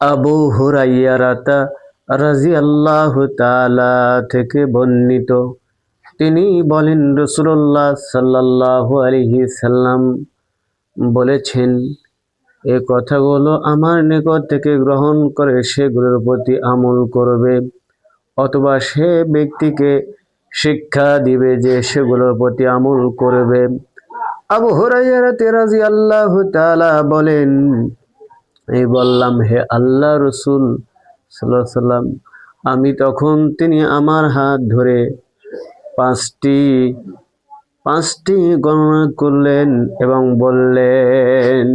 আবু হুরাইয়ারাতা রাজি আল্লাহ তালা থেকে বর্ণিত। তিনি বলেন রসুল্লাহ সাল্লাহ আলহি সাল্লাম বলেছেন, এ কথাগুলো আমার নিকট থেকে গ্রহণ করে সেগুলোর প্রতি আমল করবে, অথবা সে ব্যক্তিকে শিক্ষা দিবে যে সেগুলোর প্রতি আমল করবে। আবু হুরাইয়ারা তেরাজি আল্লাহ তালা বলেন এই বললাম, হে আল্লাহ রসুল সাল্লাম, আমি তখন তিনি আমার হাত ধরে পাঁচটি পাঁচটি গণনা করলেন এবং বললেন,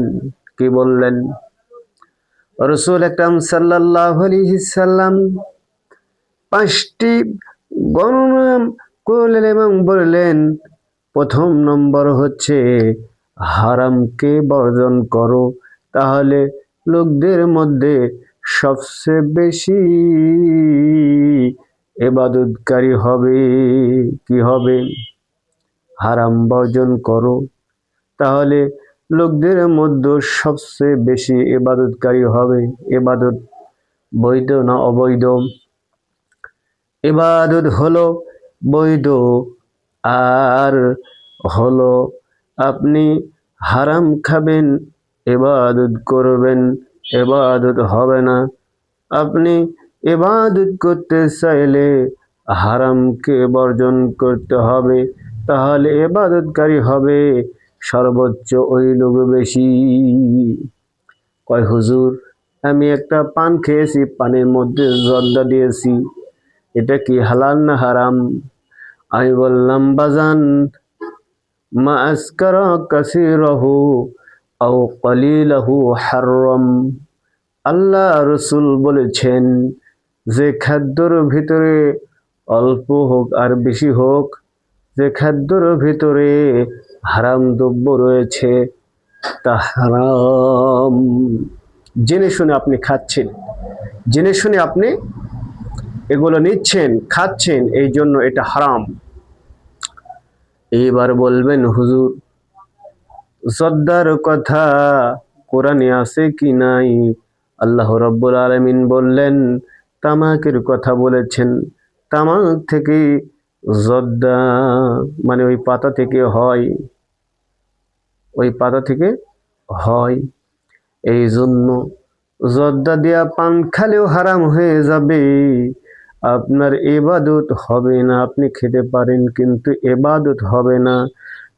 কি বললেন? রসুল একরাম সাল্লাহ সাল্লাম পাঁচটি গণনা করলেন এবং বললেন, প্রথম নম্বর হচ্ছে হারামকে বর্জন করো, তাহলে লোকদের মধ্যে সবচেয়ে বেশি এবাদতকারী হবে কি হবে? হারাম বর্জন করো। তাহলে লোকদের মধ্যে সবচেয়ে বেশি এবাদতকারী হবে। এবাদত বৈধ না অবৈধ? এবাদত হলো বৈধ আর হলো আপনি হারাম খাবেন এবাদত করবেন এবাদত হবে না। আপনি এবাদত করতে চাইলে হারামকে বর্জন করতে হবে, তাহলে এবাদতকারী হবে সর্বোচ্চ ওই লোক বেশি। কয়, হুজুর, আমি একটা পান খেয়েছি, পানের মধ্যে জর্দা দিয়েছি। এটা কি হালাল না হারাম? আমি বললাম, বাজান, মা আসকার কাসিরহু আও কলিলাহু হারম আল্লাহ রসুল বলেছেন, যে খাদ্যর ভিতরে অল্প হোক আর বেশি হোক, যে খাদ্যর ভিতরে হারাম দ্রব্য রয়েছে, তা হারাম। জেনে শুনে আপনি খাচ্ছেন। জেনে শুনে আপনি এগুলো নিচ্ছেন, খাচ্ছেন, এই জন্য এটা হারাম। এইবার বলবেন, হুজুর সদ্দার কথা। কোরআনে আছে কি নাই? আল্লাহ রব্বুল আলমিন বললেন, তামাকের কথা বলেছেন। তামাক থেকে জর্দা মানে ওই পাতা থেকে হয়। ওই পাতা থেকে হয়। এই জন্য জর্দা দেয়া পান খালেও হারাম হয়ে যাবে। আপনার এবাদত হবে না। আপনি খেতে পারেন কিন্তু এবাদত হবে না।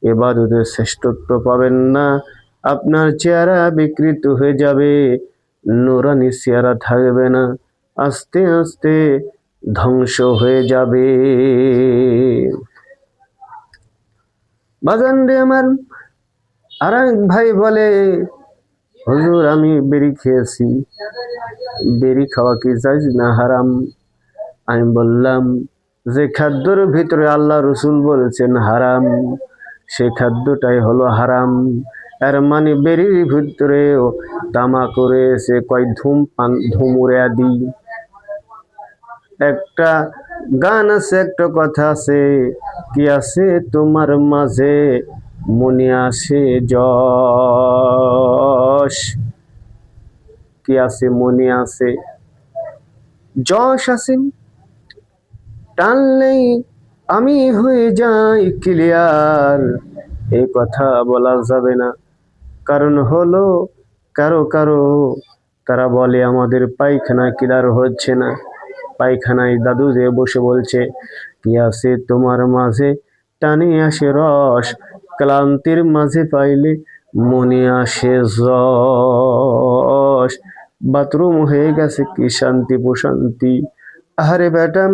এবাদতের শ্রেষ্ঠত্ব পাবেন না। আপনার চেহারা বিকৃত হয়ে যাবে, নোরানি চেহারা থাকবে না। আস্তে আস্তে ধ্বংস হয়ে যাবে। বাগান রে আমার আর ভাই বলে, হুজুর, আমি বেরি খেয়েছি। বেরি খাওয়া কি চাইছ না হারাম? আমি বললাম, যে খাদ্যর ভিতরে আল্লাহ রসুল বলেছেন হারাম। সে খাদ্যটাই হলো হারাম। এর মানে বেরির ভিতরেও তামা করে সে কয় ধুম পান ধুমুরে আদি একটা গান আছে, একটা কথা আছে, কি আছে তোমার মাঝে? মনে আসে যশ। কি আছে, মনে আছে? যশ আছে। টানলেই আমি হয়ে যাই ক্লিয়ার এই কথা বলা যাবে না। কারণ হলো, কারও কারও, তারা বলে আমাদের পায়খানা ক্লিয়ার হচ্ছে না। পায়খানায় দাদু যে বসে বলছে কি আছে তোমার মাঝে টানে আসে রস, ক্লান্তির মাঝে পাইলে মনে আসে যশ। বাথরুম হয়ে গেছে কি শান্তি প্রশান্তি। আরে বেটাম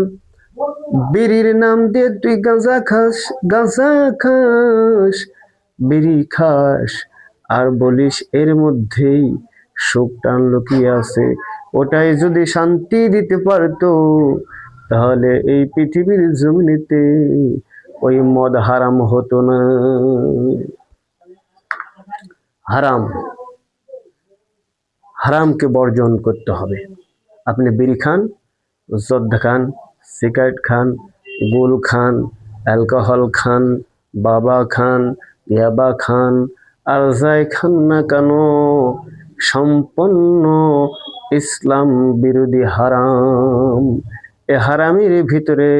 বিড়ির নাম দিয়ে তুই গাঁজা খাস গাঁজা খাস বিড়ি খাস আর বলিস এর মধ্যেই সুখ টান লুকিয়ে আছে ওটাই যদি শান্তি দিতে পারতো তাহলে এই পৃথিবীর জমিনেতে ওই মদ হারাম হতো না হারাম হারামকে বর্জন করতে হবে আপনি বিড়ি খান জর্দা খান সিগারেট খান, গুল খান, অ্যালকোহল খান, বাবা খান, ইয়াবা খান, আর যাই খান না কেন, সম্পন্ন ইসলাম বিরোধী হারাম। এ হারামের ভিতরে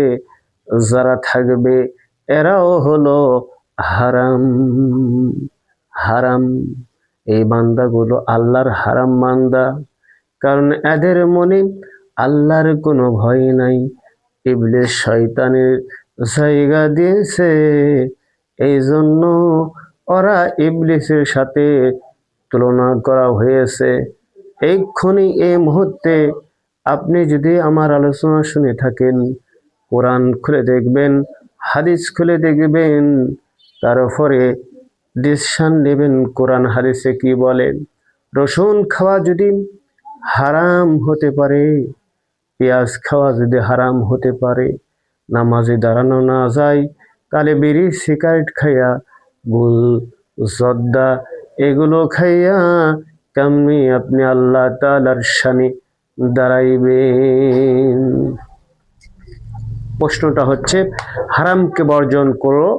যারা থাকবে, এরাও হলো হারাম। হারাম, এই বান্দাগুলো আল্লাহর হারাম বান্দা। কারণ এদের মনে আল্লাহর কোনো ভয় নাই। ইবলিস শয়তানের জায়গা দিয়েছে। এই জন্য ওরা ইবলিসের সাথে তুলনা করা হয়েছে। এইক্ষণি এই মুহূর্তে আপনি যদি আমার আলোচনা শুনে থাকেন, কোরআন খুলে দেখবেন, হাদিস খুলে দেখবেন তারপরে ডিসিশন নেবেন কোরআন হাদিসে কি বলেন রসুন খাওয়া যদি হারাম হতে পারে পেঁয়াজ খাওয়া যদি হারাম হতে পারে, নামাজে দাঁড়ানো না যায়, তাহলে বিড়ি, সিগারেট খাইয়া গুল জর্দা এগুলো খাইয়া কেমনি আপনি আল্লাহ তালার সানে দাঁড়াইবেন? প্রশ্নটা হচ্ছে, হারামকে বর্জন করো,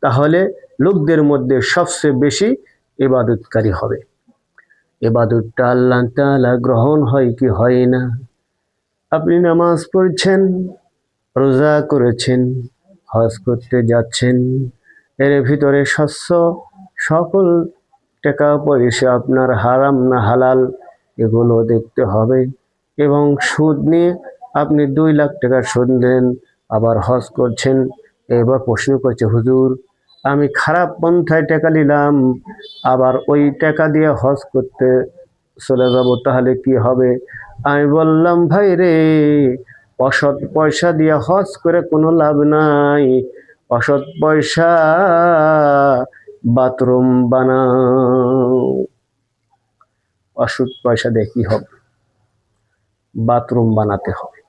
তাহলে লোকদের মধ্যে সবচেয়ে বেশি ইবাদতকারী হবে। এবাদতটা আল্লাহ তাআলা গ্রহণ হয় কি হয় না? আপনি নামাজ পড়ছেন, রোজা করেছেন, হজ করতে যাচ্ছেন, এর ভিতরে শস্য, সকল টাকা পয়সা আপনার হারাম না হালাল, এগুলো দেখতে হবে এবং সুদ নিয়ে আপনি দুই লাখ টাকার সুদ নেন, আবার হজ করছেন, এবার প্রশ্ন করছে, হুজুর, আমি খারাপ পন্থায় টাকা নিলাম, আবার ওই টাকা দিয়ে হজ করতে চলে যাব, তাহলে কি হবে? আমি বললাম, ভাই রে, অসৎ পয়সা দিয়ে হজ করে কোনো লাভ নাই। অসৎ পয়সা বাথরুম বানাও। অসৎ পয়সা দিয়ে কি হবে? বাথরুম বানাতে হবে।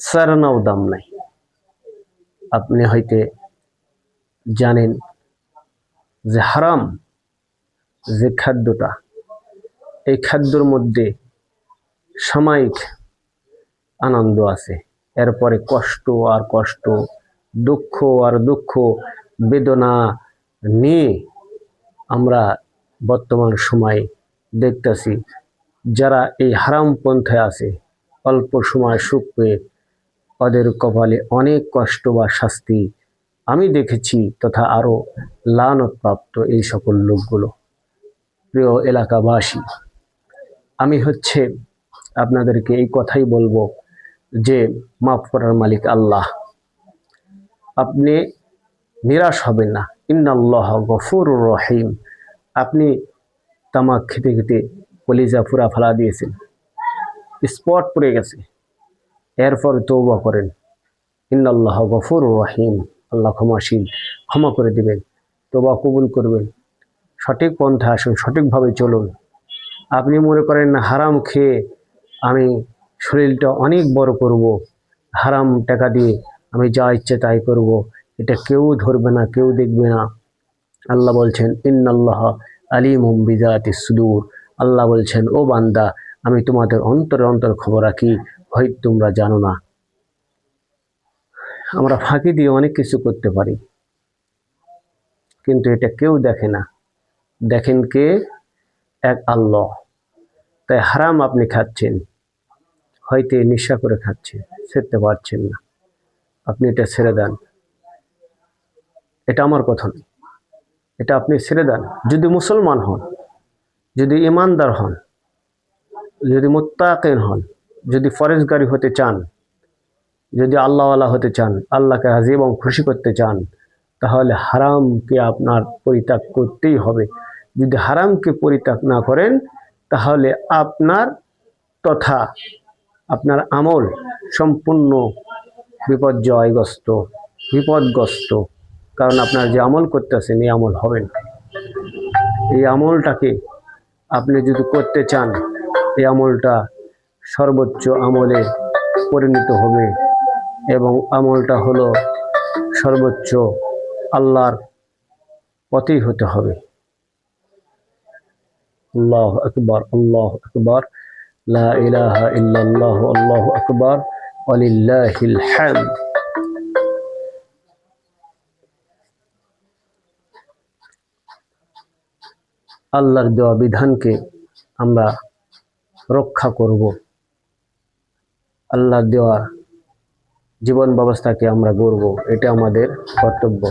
সারানাও দাম নাই। আপনি হয়তো জানেন যে হারাম যে খাদ্যটা এই খাদ্যর মধ্যে সাময়িক আনন্দ আছে। এরপরে কষ্ট আর কষ্ট, দুঃখ আর দুঃখ, বেদনা নিয়ে আমরা বর্তমান সময়ে দেখতেছি। যারা এই হারাম পন্থায় আছে, অল্প সময় সুখ পেয়ে ওদের কপালে অনেক কষ্ট বা শাস্তি আমি দেখেছি তথা আরও লানতপ্রাপ্ত এই সকল লোকগুলো। প্রিয় এলাকাবাসী আমি হচ্ছে আপনাদেরকে এই কথাই বলব যে মাফ করার মালিক আল্লাহ। আপনি নিরাশ হবেন না। ইন্নাল্লাহ গফুর রহিম। আপনি তামাক খেতে খেতে কলিজা পুরা ফেলা দিয়েছেন। স্পট পড়ে গেছে। এরপর তৌবা করেন। ইন্নাল্লাহ গফুর রহিম। আল্লাহ ক্ষমাশীল। ক্ষমা করে দিবেন। তৌবা কবুল করবেন। সঠিক পন্থা আসুন, সঠিকভাবে চলুন। আপনি মনে করেন হারাম খেয়ে আমি শরীরটা অনেক বড় করব, হারাম টাকা দিয়ে আমি যা ইচ্ছে তাই করব, এটা কেউ ধরবে না, কেউ দেখবে না। আল্লাহ বলছেন, ইন্নাল্লাহ আলিম বিজাতি সুদূর। আল্লাহ বলছেন, ও বান্দা, আমি তোমাদের অন্তর অন্তর খবর রাখি, হয়তো তোমরা জানো না। আমরা ফাঁকি দিয়ে অনেক কিছু করতে পারি, কিন্তু এটা কেউ দেখে না। দেখেন কে? এক আল্লাহ। তাই হারাম আপনি খাচ্ছেন। হয়তো নেশা করে খাচ্ছেন ছেড়তে পারছেন না। আপনি এটা ছেড়ে দেন। এটা আমার কথা নেই এটা আপনি ছেড়ে দেন। যদি মুসলমান হন, যদি ইমানদার হন, যদি মোত্তাকেন হন, যদি ফরেজগারি হতে চান, যদি আল্লাহওয়ালা হতে চান, আল্লাহকে হাজি এবং খুশি করতে চান, তাহলে হারামকে আপনার পরিত্যাগ করতেই হবে। যদি হারামকে পরিত্যাগ না করেন, তাহলে আপনার তথা আপনার আমল সম্পূর্ণ বিপর্যয়গ্রস্ত, বিপদগ্রস্ত। কারণ আপনার যে আমল করতেছেন, এই আমল হবেন এই আমলটাকে আপনি যদি করতে চান, এই আমলটা সর্বোচ্চ আমলে পরিণত হবে এবং আমলটা হলো সর্বোচ্চ আল্লাহর পথেই হতে হবে। আল্লাহ আকবর আল্লাহ আকবর, লা আল্লাহু আকবর, ওয়ালিল্লাহিল আল্লাহর দেওয়া বিধানকে আমরা রক্ষা করব। আল্লাহর দেওয়া জীবন ব্যবস্থাকে আমরা গড়ব, এটা আমাদের কর্তব্য।